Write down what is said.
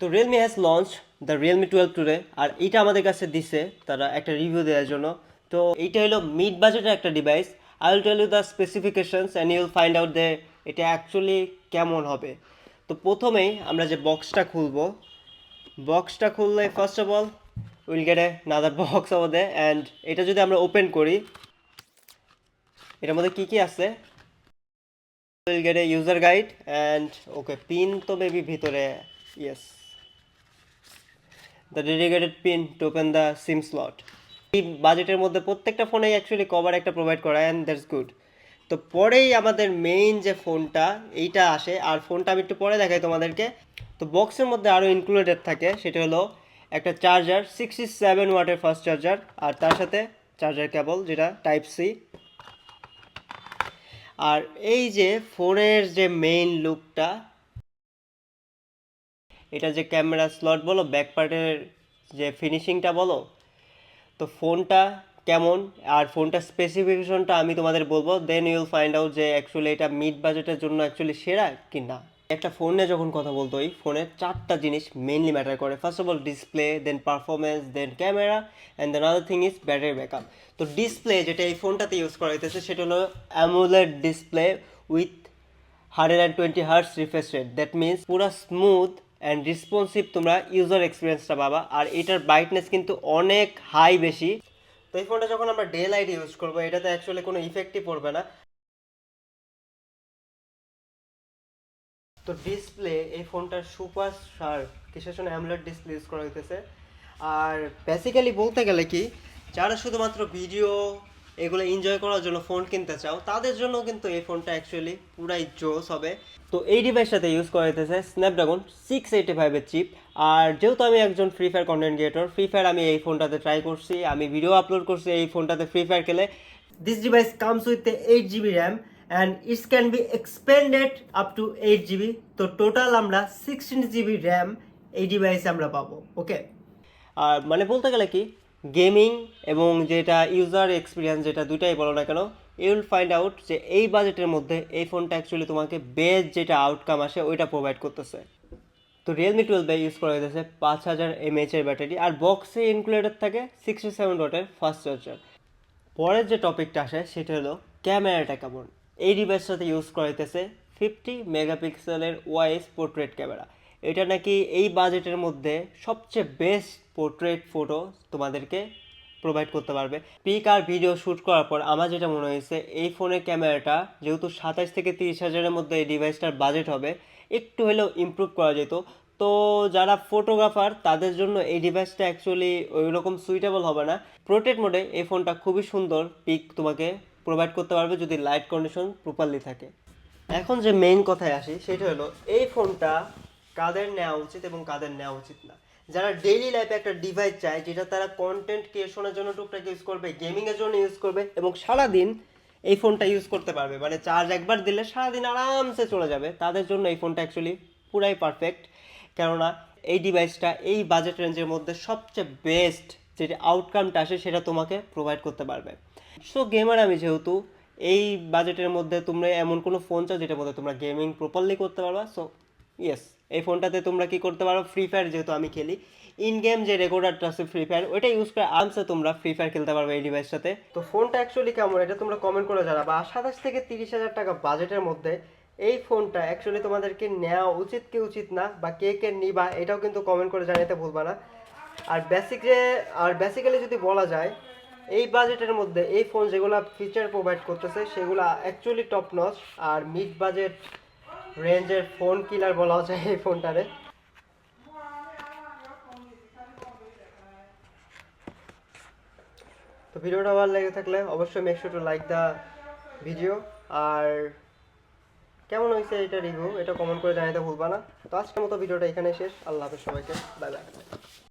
তো Realme has launch the Realme twelve today আর এইটা আমাদের কাছে দিছে তারা একটা রিভিউ দেওয়ার জন্য। তো এইটা হলো মিড বাজেটের একটা device I will tell you the specifications and you'll find out then এটা অ্যাকচুয়ালি কেমন হবে। তো প্রথমেই আমরা যে বক্সটা খুলবো। বক্সটা খুললে first of all will get another box then and এটা যদি আমরা ওপেন করি, এটার মধ্যে কী কী আছে? Will get a user guide and okay pin তো মেবি ভিতরে yes the dedicated pin to open the SIM slot এই বাজেটের মধ্যে প্রত্যেকটা ফোনেই অ্যাকচুয়ালি কভার একটা প্রোভাইড করা অ্যান্ড দ্যাটস গুড তো পরেই আমাদের মেইন যে ফোনটা এইটা আসে, আর ফোনটা আমি একটু পরে দেখাই তোমাদেরকে। তো বক্সের মধ্যে আরও ইনক্লুডেড থাকে, সেটা হলো একটা চার্জার সিক্সটি সেভেন ওয়াটের ফার্স্ট চার্জার আর তার সাথে চার্জার কেবল যেটা টাইপ সি আর এই যে ফোনের যে মেইন লুকটা এটা যে ক্যামেরা স্লট বলো ব্যাক পার্টের যে ফিনিশিংটা বলো, তো ফোনটা কেমন? আর ফোনটার স্পেসিফিকেশনটা আমি তোমাদের বলব দেন ইউল ফাইন্ড আউট যে অ্যাকচুয়ালি এটা মিড বাজেটের জন্য অ্যাকচুয়ালি সেরা কি না। একটা ফোনে যখন কথা বলতো ওই ফোনে চারটা জিনিস মেইনলি ম্যাটার করে। First of all display then performance then camera and then other thing is battery backup তো ডিসপ্লে যেটা এই ফোনটাতে ইউজ করা হইতেছে, সেটা হলো AMOLED display with hundred and twenty hertz refresh rate that means পুরো স্মুথ অ্যান্ড রেসপন্সিভ তোমরা ইউজার এক্সপিরিয়েন্সটা পাবা। আর এটার ব্রাইটনেস কিন্তু অনেক হাই বেশি। তো এই ফোনটা যখন আমরা ডে লাইট ইউজ করব, এটাতে অ্যাকচুয়ালি কোনো ইফেক্টই পড়বে না। তো ডিসপ্লে এই ফোনটার সুপার শার্প কিসের জন্য অ্যামলেট ডিসপ্লে ইউজ করা হইতেছে। আর বেসিক্যালি বলতে গেলে কি, যারা শুধুমাত্র ভিডিও এগুলো এনজয় করার জন্য ফোন কিনতে চাও, তাদের জন্য কিন্তু এই ফোনটা অ্যাকচুয়ালি পুরাই জোস হবে। তো এই ডিভাইসটাতে ইউজ করা হইতেছে স্ন্যাপড্রাগন সিক্স এইটি ফাইভের চিপ আর যেহেতু আমি একজন Free Fire content creator Free Fire আমি এই ফোনটাতে ট্রাই করছি, আমি ভিডিও আপলোড করছি এই ফোনটাতে ফ্রি ফায়ার খেলে। This device comes with eight GB RAM and it's can be expanded up to eight GB তো টোটাল আমরা সিক্সটিন জিবি র্যাম এই ডিভাইসে আমরা পাবো ওকে আর মানে বলতে গেলে কি গেমিং এবং যেটা ইউজার এক্সপিরিয়েন্স যেটা দুটাই বলো না কেন ইউ উইল ফাইন্ড আউট যে এই বাজেটের মধ্যে এই ফোনটা অ্যাকচুয়ালি তোমাকে বেস্ট যেটা আউটকাম আসে ওইটা প্রোভাইড করতেছে। তো রিয়েলমি টুয়েলভে ইউজ করা হয়েছে পাঁচ হাজার এমএইচ এর ব্যাটারি আর বক্সে ইনক্লুডেড থাকে সিক্সটি সেভেন ওয়াটের ফাস্ট চার্জার পরের যে টপিকটা আসে সেটা হলো ক্যামেরাটা কেমন এই ডিভাইসটাতে ইউজ করা হইতেছে ফিফটি মেগাপিক্সেলের ওয়াইস পোর্ট্রেট ক্যামেরা এটা নাকি এই বাজেটের মধ্যে সবচেয়ে বেস্ট পোর্ট্রেট ফটো তোমাদেরকে প্রোভাইড করতে পারবে। পিক আর ভিডিও শ্যুট করার পর আমার যেটা মনে হয়েছে, এই ফোনের ক্যামেরাটা যেহেতু সাতাশ থেকে তিরিশ হাজারের মধ্যে এই ডিভাইসটার বাজেট হবে, একটু হলেও ইমপ্রুভ করা যেত। তো যারা ফটোগ্রাফার তাদের জন্য এই ডিভাইসটা অ্যাকচুয়ালি ওই রকম সুইটেবল হবে না। প্রোটেট মোডে এই ফোনটা খুবই সুন্দর পিক তোমাকে প্রোভাইড করতে পারবে যদি লাইট কন্ডিশন প্রপারলি থাকে। এখন যে মেইন কথায় আসি, সেটা হলো এই ফোনটা কাদের নেওয়া উচিত এবং কাদের নেওয়া উচিত না। যারা ডেইলি লাইফে একটা ডিভাইস চায়, যেটা তারা কন্টেন্ট ক্রিয়েশনের জন্য টুকটাক ইউজ করবে গেমিংয়ের জন্য ইউজ করবে এবং সারাদিন এই ফোনটা ইউজ করতে পারবে। মানে চার্জ একবার দিলে সারাদিন আরামসে চলে যাবে। তাদের জন্য এই ফোনটা অ্যাকচুয়ালি পুরাই পারফেক্ট কেননা এই ডিভাইসটা এই বাজেট রেঞ্জের মধ্যে সবচেয়ে বেস্ট যেটা আউটকামটা আসে, সেটা তোমাকে প্রোভাইড করতে পারবে। সো গেমার আমি যেহেতু, এই বাজেটের মধ্যে তোমরা এমন কোনো ফোন চাও, যেটার মধ্যে তোমরা গেমিং প্রপারলি করতে পারবা। সো ইয়েস এই ফোনটাতে তোমরা কি করতে পারো? ফ্রি ফায়ার যেহেতু আমি খেলি। ইন গেম যে রেকর্ডারটা আছে ফ্রি ফায়ার ওইটা ইউজ করে আরামসে তোমরা ফ্রি ফায়ার খেলতে পারবে এই ডিভাইসটাতে তো ফোনটা অ্যাকচুয়ালি কেমন? এটা তোমরা কমেন্ট করে জানাবা। সাতাশ থেকে তিরিশ হাজার টাকা বাজেটের মধ্যে এই ফোনটা অ্যাকচুয়ালি তোমাদেরকে নেওয়া উচিত কি উচিত না, বা কে কে নিবা, এটাও কিন্তু কমেন্ট করে জানাতে ভুলবা না। আর বেসিক যে, আর বেসিক্যালি যদি বলা যায়, এই বাজেটের মধ্যে এই ফোন যেগুলো ফিচার প্রোভাইড করতেছে, সেগুলো অ্যাকচুয়ালি টপ নচ আর মিড বাজেট রেঞ্জের ফোন কিলার বলা যায় এই ফোনটারে তো ভিডিওটা ভালো লেগে থাকলে অবশ্যই make to like the video আর কেমন হয়েছে এটা রিভিউ এটা কমেন্ট করে জানাতে ভুলবা না। তো আজকের মতো ভিডিওটা এখানে শেষ। আল্লাহ হাফেজ সবাইকে। Bye bye